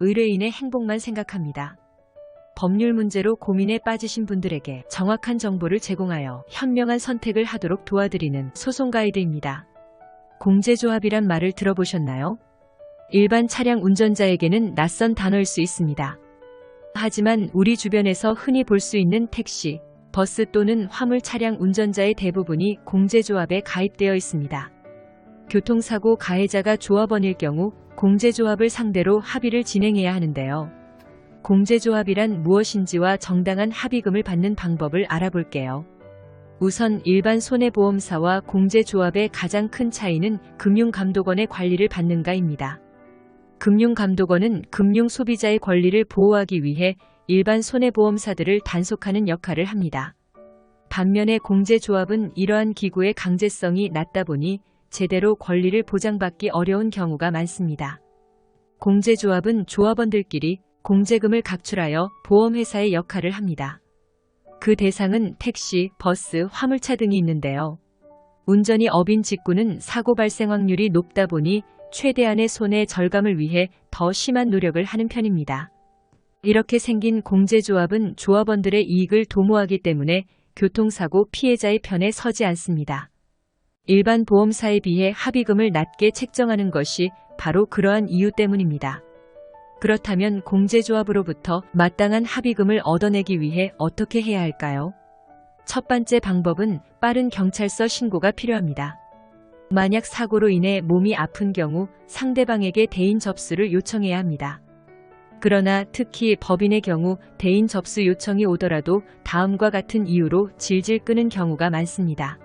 의뢰인의 행복만 생각합니다. 법률 문제로 고민에 빠지신 분들에게 정확한 정보를 제공하여 현명한 선택을 하도록 도와드리는 소송 가이드입니다. 공제조합이란 말을 들어보셨나요? 일반 차량 운전자에게는 낯선 단어일 수 있습니다. 하지만 우리 주변에서 흔히 볼 수 있는 택시, 버스 또는 화물 차량 운전자의 대부분이 공제조합에 가입되어 있습니다. 교통사고 가해자가 조합원일 경우 공제조합을 상대로 합의를 진행해야 하는데요. 공제조합이란 무엇인지와 정당한 합의금을 받는 방법을 알아볼게요. 우선 일반 손해보험사와 공제조합의 가장 큰 차이는 금융감독원의 관리를 받는가입니다. 금융감독원은 금융소비자의 권리를 보호하기 위해 일반 손해보험사들을 단속하는 역할을 합니다. 반면에 공제조합은 이러한 기구의 강제성이 낮다 보니 제대로 권리를 보장받기 어려운 경우가 많습니다. 공제조합은 조합원들끼리 공제금을 각출하여 보험회사의 역할을 합니다. 그 대상은 택시, 버스, 화물차 등이 있는데요. 운전이 업인 직구는 사고 발생 확률이 높다 보니 최대한의 손해 절감을 위해 더 심한 노력을 하는 편입니다. 이렇게 생긴 공제조합은 조합원들의 이익을 도모하기 때문에 교통사고 피해자의 편에 서지 않습니다. 일반 보험사에 비해 합의금을 낮게 책정하는 것이 바로 그러한 이유 때문입니다. 그렇다면 공제조합으로부터 마땅한 합의금을 얻어내기 위해 어떻게 해야 할까요? 첫 번째 방법은 빠른 경찰서 신고가 필요합니다. 만약 사고로 인해 몸이 아픈 경우 상대방에게 대인 접수를 요청해야 합니다. 그러나 특히 법인의 경우 대인 접수 요청이 오더라도 다음과 같은 이유로 질질 끄는 경우가 많습니다.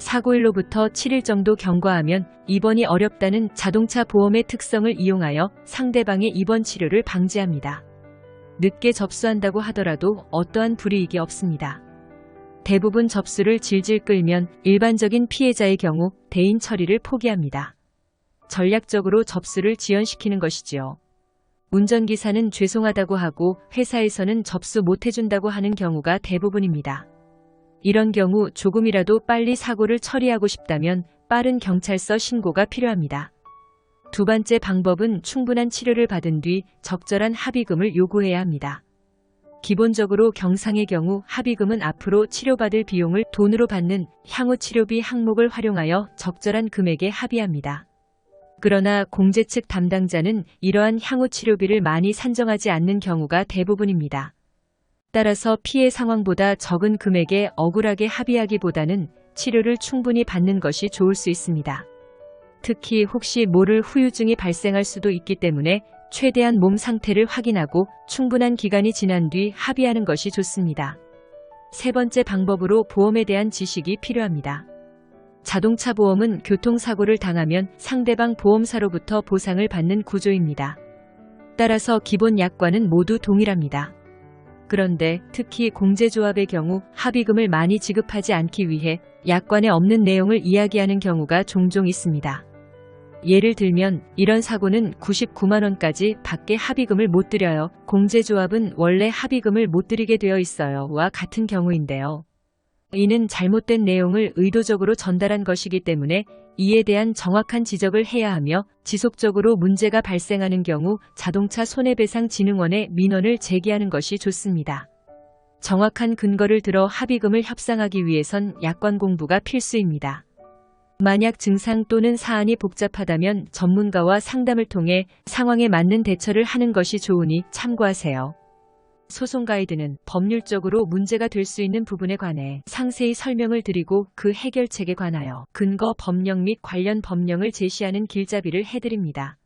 사고일로부터 7일 정도 경과하면 입원이 어렵다는 자동차 보험의 특성을 이용하여 상대방의 입원 치료를 방지합니다. 늦게 접수한다고 하더라도 어떠한 불이익이 없습니다. 대부분 접수를 질질 끌면 일반적인 피해자의 경우 대인 처리를 포기합니다. 전략적으로 접수를 지연시키는 것이지요. 운전기사는 죄송하다고 하고 회사에서는 접수 못해준다고 하는 경우가 대부분입니다. 이런 경우 조금이라도 빨리 사고를 처리하고 싶다면 빠른 경찰서 신고가 필요합니다. 두 번째 방법은 충분한 치료를 받은 뒤 적절한 합의금을 요구해야 합니다. 기본적으로 경상의 경우 합의금은 앞으로 치료받을 비용을 돈으로 받는 향후 치료비 항목을 활용하여 적절한 금액에 합의합니다. 그러나 공제 측 담당자는 이러한 향후 치료비를 많이 산정하지 않는 경우가 대부분입니다. 따라서 피해 상황보다 적은 금액에 억울하게 합의하기보다는 치료를 충분히 받는 것이 좋을 수 있습니다. 특히 혹시 모를 후유증이 발생할 수도 있기 때문에 최대한 몸 상태를 확인하고 충분한 기간이 지난 뒤 합의하는 것이 좋습니다. 세 번째 방법으로 보험에 대한 지식이 필요합니다. 자동차 보험은 교통사고를 당하면 상대방 보험사로부터 보상을 받는 구조입니다. 따라서 기본 약관은 모두 동일합니다. 그런데 특히 공제조합의 경우 합의금을 많이 지급하지 않기 위해 약관에 없는 내용을 이야기하는 경우가 종종 있습니다. 예를 들면 이런 사고는 99만원까지 밖에 합의금을 못 드려요. 공제조합은 원래 합의금을 못 드리게 되어 있어요. 와 같은 경우인데요. 이는 잘못된 내용을 의도적으로 전달한 것이기 때문에 이에 대한 정확한 지적을 해야 하며 지속적으로 문제가 발생하는 경우 자동차 손해배상진흥원에 민원을 제기하는 것이 좋습니다. 정확한 근거를 들어 합의금을 협상하기 위해선 약관 공부가 필수입니다. 만약 증상 또는 사안이 복잡하다면 전문가와 상담을 통해 상황에 맞는 대처를 하는 것이 좋으니 참고하세요. 소송 가이드는 법률적으로 문제가 될 수 있는 부분에 관해 상세히 설명을 드리고 그 해결책에 관하여 근거 법령 및 관련 법령을 제시하는 길잡이를 해드립니다.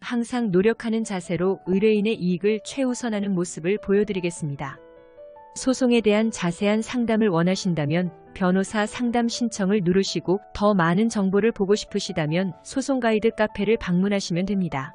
항상 노력하는 자세로 의뢰인의 이익을 최우선하는 모습을 보여드리겠습니다. 소송에 대한 자세한 상담을 원하신다면 변호사 상담 신청을 누르시고 더 많은 정보를 보고 싶으시다면 소송 가이드 카페를 방문하시면 됩니다.